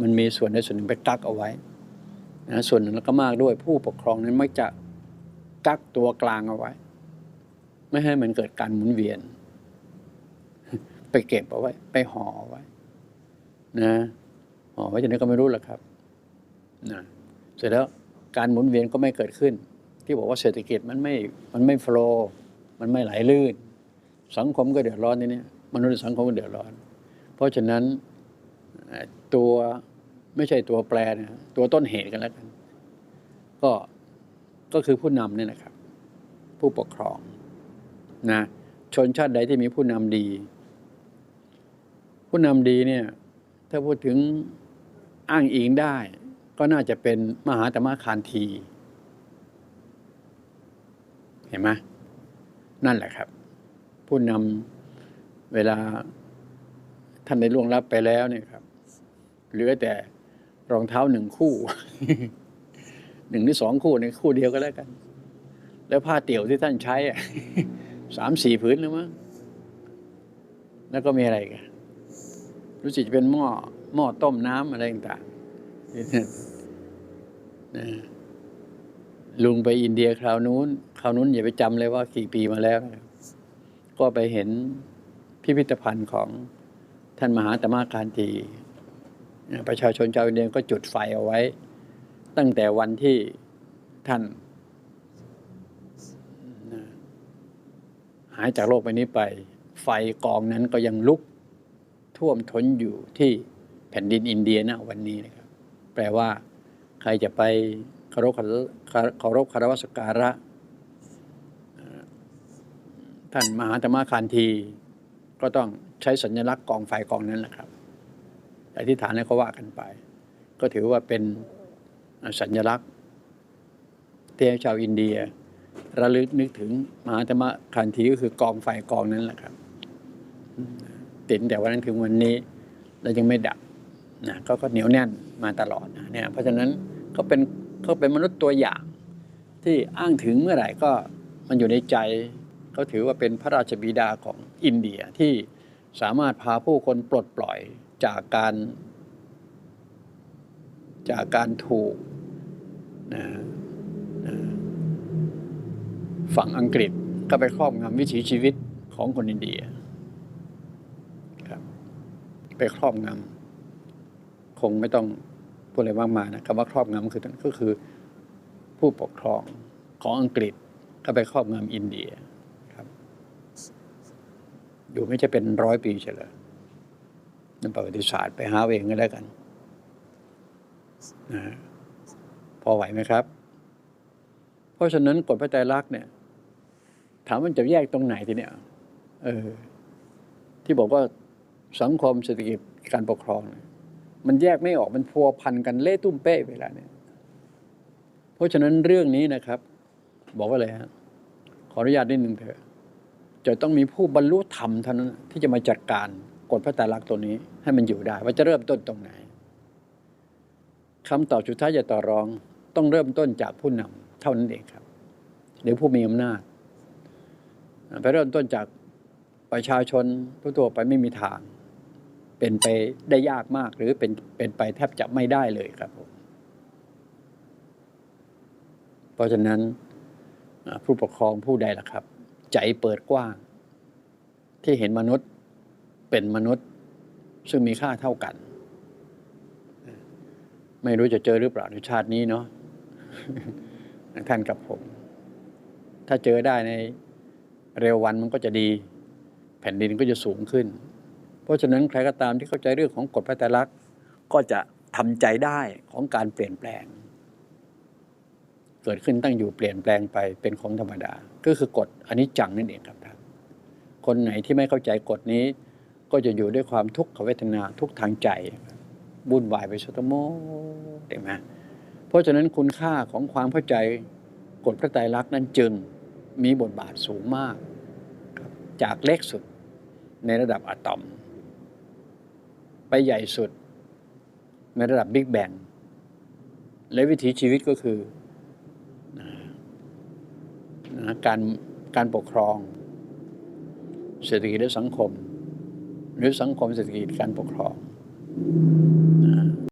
มันมีส่วนใดส่วนหนึ่งไปกักเอาไว้นะส่วนหนึ่งแล้วก็มากด้วยผู้ปกครองนั้นไมักจะกักตัวกลางเอาไว้ ไม่ให้มันเกิดการหมุนเวียน ไปเก็บเอาไว้ ไปห่อเอาไว้ นะห่อไว้จนนี้ก็ไม่รู้หรอกครับนะเสร็จแล้วการหมุนเวียนก็ไม่เกิดขึ้น ที่บอกว่าเศรษฐกิจมันไม่มันไม่โฟลว์มันไม่ไหลลื่น สังคมก็เดือดร้อนทีนี้มนุษย์สังคมก็เดือดร้อน เพราะฉะนั้น ตัวไม่ใช่ตัวแปรนะตัวต้นเหตุกันแล้วกัน ก็ก็คือผู้นำเนี่ยนะครับ ผู้ปกครองนะชนชาติใดที่มีผู้นำดี ผู้นำดีเนี่ย ถ้าพูดถึงอ้างอิงได้ ก็น่าจะเป็นมหาตมะคานที เห็นไหมนั่นแหละครับ ผู้นำเวลาท่านได้ล่วงลับไปแล้วเนี่ยครับ เหลือแต่รองเท้าหนึ่งคู่หนึ่งหรือสองคู่ในคู่เดียวก็แล้วกัน แล้วผ้าเตี่ยวที่ท่านใช้อะสามสี่ผืนแล้วมั้งแล้วก็มีอะไรกันรู้สึกจะเป็นหม้อหม้อต้มน้ำอะไรต่างๆลุงไปอินเดียคราวนู้น คราวนู้นอย่าไปจำเลยว่ากี่ปีมาแล้ว ก็ไปเห็นพิพิธภัณฑ์ของท่านมหาตมะการตี ประชาชนชาวอินเดียก็จุดไฟเอาไว้ ตั้งแต่วันที่ท่าน หายจากโลกไปนี้ไป ไฟกองนั้นก็ยังลุกท่วมท้นอยู่ที่แผ่นดินอินเดียนะวันนี้นะครับ แปลว่า ใครจะไปเคารพเคารพคารวะสการะ ท่านมหาธรรมคานที ก็ต้องใช้สัญลักษณ์กองไฟกองนั้นแหละครับ อธิษฐานแล้วก็ว่ากันไป ก็ถือว่าเป็นสัญลักษณ์ที่ให้ชาวอินเดีย ระลึกนึกถึงมหาธรรมคานทีก็คือกองไฟกองนั้นแหละครับติดแต่วันนั้นถึงวันนี้แล้วยังไม่ดับนะก็ก็เหนียวแน่นมาตลอดนะเนี่ยเพราะฉะนั้นเขาเป็นเขาเป็นมนุษย์ตัวอย่าง ที่อ้างถึงเมื่อไหร่ก็มันอยู่ในใจเขาถือว่าเป็นพระราชบิดาของอินเดียที่สามารถพาผู้คนปลดปล่อย จากการจากการถูกนะนะฝั่งอังกฤษก็ไปครอบงำวิถีชีวิตของคนอินเดียครับไปครอบงำคงไม่ต้องพูดอะไรมากมายนะคำว่าครอบงำคือก็คือ ผู้ปกครองของอังกฤษก็ไปครอบงำอินเดียครับ อยู่ไม่ใช่เป็นร้อยปีเฉลย นั่นประวัติศาสตร์ไปหาเองก็แล้วกันนะพอไหวไหมครับ เพราะฉะนั้นกฎพระไตรลักษณ์เนี่ย ถามมันจะแยกตรงไหนทีเนี่ยเออที่บอกว่าสังคมเศรษฐกิจการปกครอง มันแยกไม่ออกมันพัวพันกันเละตุ้มเป้เวลาเนี่ย เพราะฉะนั้นเรื่องนี้นะครับ บอกว่าอะไรฮะขออนุญาตนิดหนึ่งเถอะจะต้องมีผู้บรรลุธรรมเท่านั้นที่จะมาจัดการ กฎพระตรลักษณ์ตัวนี้ให้มันอยู่ได้ ว่าจะเริ่มต้นตรงไหนคำตอบสุดท้ายจะต่อรองต้องเริ่มต้นจากผู้นำเท่านั้นเองครับ หรือผู้มีอำนาจไปเริ่มต้นจากประชาชนทั่วไปไม่มีทาง เป็นไปได้ยากมากหรือเป็นเป็นไปแทบจะไม่ได้เลยครับผมเพราะฉะนั้นผู้ปกครองผู้ใดล่ะครับ ใจเปิดกว้าง ที่เห็นมนุษย์ เป็นมนุษย์ซึ่งมีค่าเท่ากัน ไม่รู้จะเจอหรือเปล่าในชาตินี้เนาะท่านกับผม ถ้าเจอได้ในเร็ววันมันก็จะดี แผ่นดินก็จะสูงขึ้น เพราะฉะนั้นใครก็ตามที่เข้าใจเรื่องของกฎพระตรลักษณ์ก็จะทำใจได้ของการเปลี่ยนแปลง เกิดขึ้นตั้งอยู่เปลี่ยนแปลงไปเป็นของธรรมดา ก็คือกฎอันิจจังนั่นเองครับท่านคนไหนที่ไม่เข้าใจกฎนี้ ก็จะอยู่ด้วยความทุกขเวทนาทุกทางใจวุ่นวายไปสตโมเห็นไหมเพราะฉะนั้นคุณค่าของความเข้าใจกฎพระไตรลักษณ์นั้นจึงมีบทบาทสูงมาก จากเล็กสุดในระดับอะตอม ไปใหญ่สุด ในระดับบิ๊กแบงและวิถีชีวิตก็คือการการปกครอง เศรษฐกิจและสังคม หรือสังคมเศรษฐกิจการปกครอง